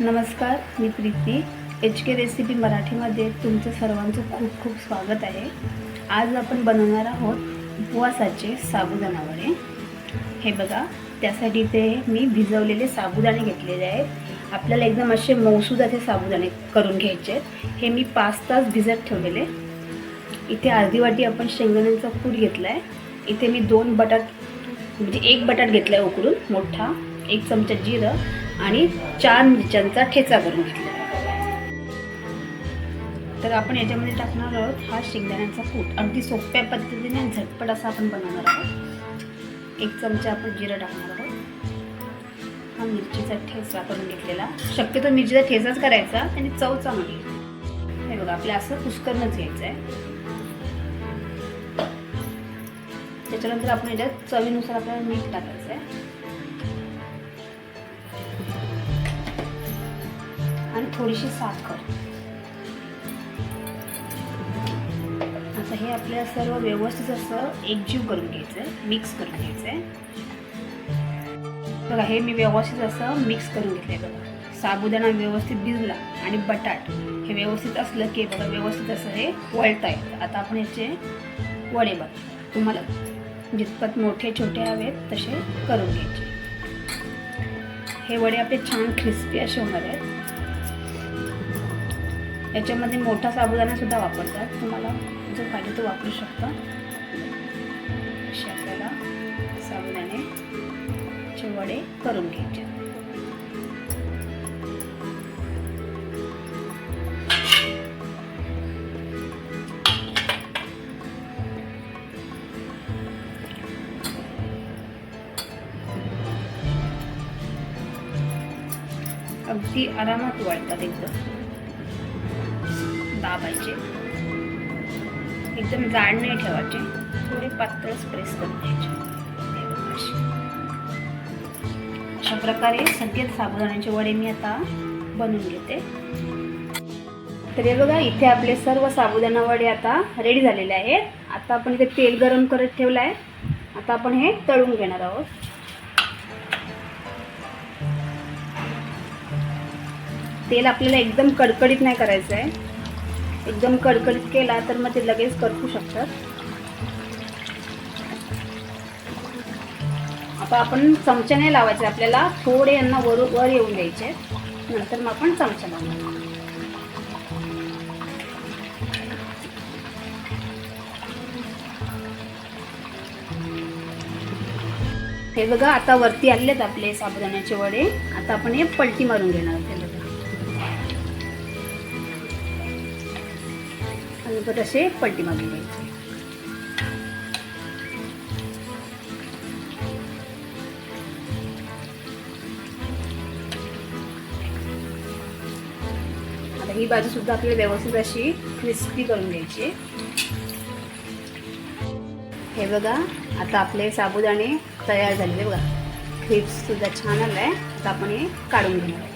नमस्कार मी Preeti. H K recipe मराठीमध्ये तुमचं सर्वांचं खूप खूप स्वागत आहे. आज आपण बनवणार आहोत उपवासाचे साबुदाणा वडे हे बघा त्यासाठी ते मी भिजवलेले साबुदाणे घेतलेले आहेत. आपल्याला एकदम असे मौसुदाचे साबुदाणे करून घ्यायचे आहेत. हे मी पाच तास भिजत ठेवलेले. इथे अर्धी वाटी आपण शेंगदाण्यांचा कूट घेतला आहे इथे मी दोन बटाट म्हणजे एक बटाट घेतला आहे उकडून मोठा. एक चमचा जिरं. आणि चार मिरच्यांचा ठेचा करून घेतला. तर आपण याच्यामध्ये टाकणार आहोत हा शेंगदाण्याचा कूट. अगदी सोप्या पद्धतीने आणि झटपट असा आपण बनवणार आहोत. एक चमचा आपण जिरं टाकणार आहोत. हा मिरचीचा ठेचा करून घेतलेला. शक्यतो मिरचीचा ठेचाच करायचा आणि चव चांगली. हे बघा आपल्या असं कुस्करणच घ्यायचं आहे त्याच्यानंतर आपण याच्यात चवीनुसार आपल्याला मीठ टाकायचं आहे आणि थोडीशी साखर. आता हे आपल्याला सर्व व्यवस्थित असं एकजीव करून घ्यायचं आहे मिक्स करून घ्यायचं आहे बघा हे मी व्यवस्थित असं मिक्स करून घेतलं आहे बघा. साबुदाणा व्यवस्थित भिजला आणि बटाट हे व्यवस्थित असलं की बघा व्यवस्थित असं हे वळता येतं. आता आपण याचे वडे बघ. तुम्हाला जितपत मोठे छोटे हवेत तसे करून घ्यायचे. हे वडे आपले छान क्रिस्पी असे होणार आहेत. याच्यामध्ये मोठा साबुदाणासुद्धा वापरतात. तुम्हाला जो पाहिजे तो वापरू शकता. असे आपल्याला साबुदाणे चे वडे करून घ्यायचे. अगदी आरामात वाढतात एकदम. दाबायचे. एकदम जाड नाही ठेवायचे. थोडे पातळच प्रेस करून द्यायचे अशा प्रकारे सगळे साबुदाण्याचे वडे मी आता बनवून घेते. तर हे बघा इथे आपले सर्व साबुदाणा वडे आता रेडी झालेले आहेत. आता आपण इथे तेल गरम करत ठेवलं आहे आता आपण हे तळून घेणार आहोत. तेल आपल्याला एकदम कडकडीत नाही करायचं आहे एकदम कडकडीत केला तर मग ते लगेच करपू शकतात. आता आपण चमच्याने नाही लावायचे आपल्याला थोडे यांना वर वर येऊन द्यायचे. नंतर मग आपण चमचा लावणार हे बघा आता वरती आलेत आपले साबुदाण्याचे वडे. आता आपण हे पलटी मारून घेणार त्याला आणि परत असे पलटी मारून घ्यायचे. आता ही बाजूसुद्धा आपल्याला व्यवस्थित अशी क्रिस्पी करून घ्यायची हे बघा आता आपले साबुदाणे तयार झालेले बघा. क्रिप्स सुद्धा छान आलाय. आता आपण हे काढून घेणार आहे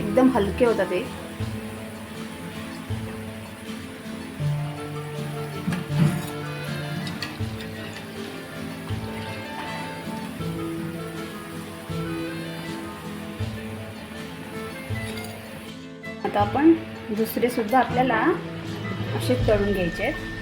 एकदम हलके होता ते. आता आपण दुसरे सुद्धा आपल्याला असे तळून घ्यायचे आहेत.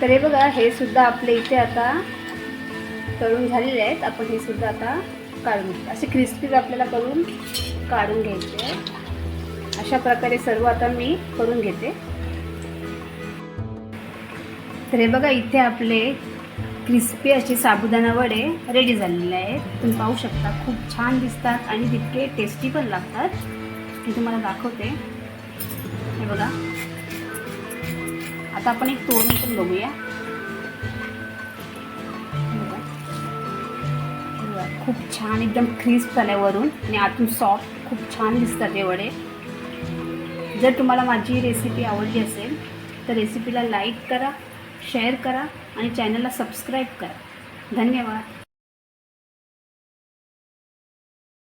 तर हे बघा हे सुद्धा आपले इथे आता तळून झालेले आहेत. आपण हे सुद्धा आता काढून घेतो असे क्रिस्पीज आपल्याला करून काढून घ्यायचे अशा प्रकारे सर्व आता मी करून घेते. तर हे बघा इथे आपले क्रिस्पी असे साबुदाणा वडे रेडी झालेले आहेत. तुम्ही पाहू शकता खूप छान दिसतात आणि तितके टेस्टी पण लागतात. मी तुम्हाला दाखवते. हे बघा. आता आपण एक तोरण पण बघूया. खूप छान एकदम क्रिस्प झाल्या वरून. आणि आतून सॉफ्ट खूप छान दिसतात हे वडे. जर तुम्हाला माझी रेसिपी आवडली असेल तर रेसिपीला लाईक करा शेअर करा आणि चॅनलला सबस्क्राईब करा. धन्यवाद.